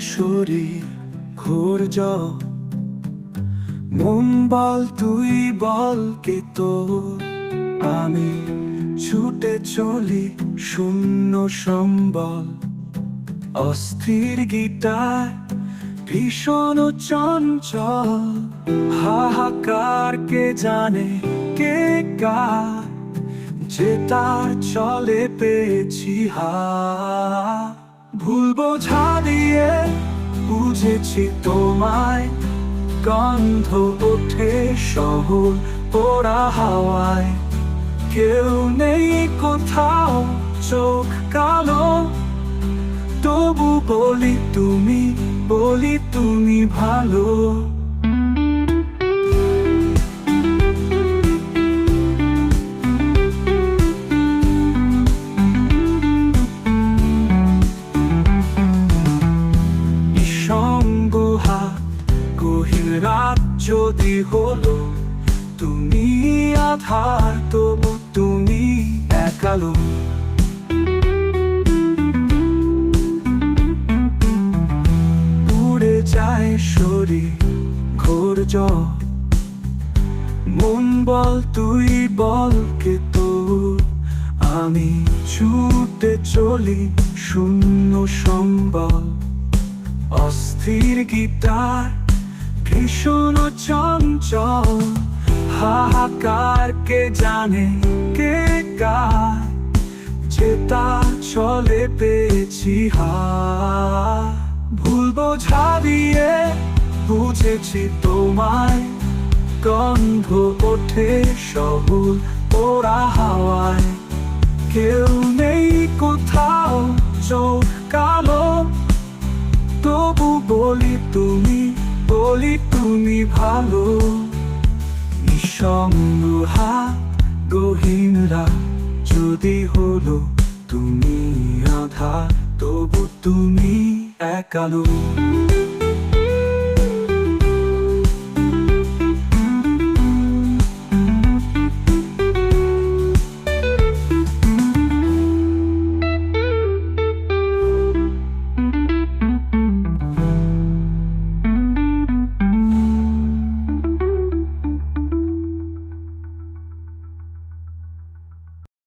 শরীর ঘুরজ মন বল, তুই বল কে তো আমি ছুটে চলি শূন্য সম্বল। অস্থির গীতার ভীষণ চঞ্চল। হাহাকার কে জানে কে কার? যে তার চলে পেয়েছি হা ভুল বোঝা দিয়ে বুঝেছি তোমায়। গন্ধ ওঠে শহর পোড়া হাওয়ায়। কেউ নেই কোথাও চোখ কালো। তবু বলি তুমি বলি তুমি ভালো। রাত যদি হলো, তুমি আধার, তবু তুমি একালো উড়ে যায় শরীর, ঘোর মন বল, তুই বল কে তোর? আমি ছুটে চলি, শূন্য সম্বল। অস্থির গীতার ভীষণ চঞ্চল, হাহাকার কে জানে কে কার? যে তার চলে পেয়েছি হা ভুল বোঝা দিয়ে বুঝেছি তোমায়, গন্ধ ওঠে সবুজ ওরা হাওয়ায়। কেউ নেই কোথাও চোখ কালো, তবু বলি তুমি বলি তুমি ভালো। নিঃসঙ্গ হাত গহীন রাত যদি হলো তুমি আধা তবু তুমি একালো।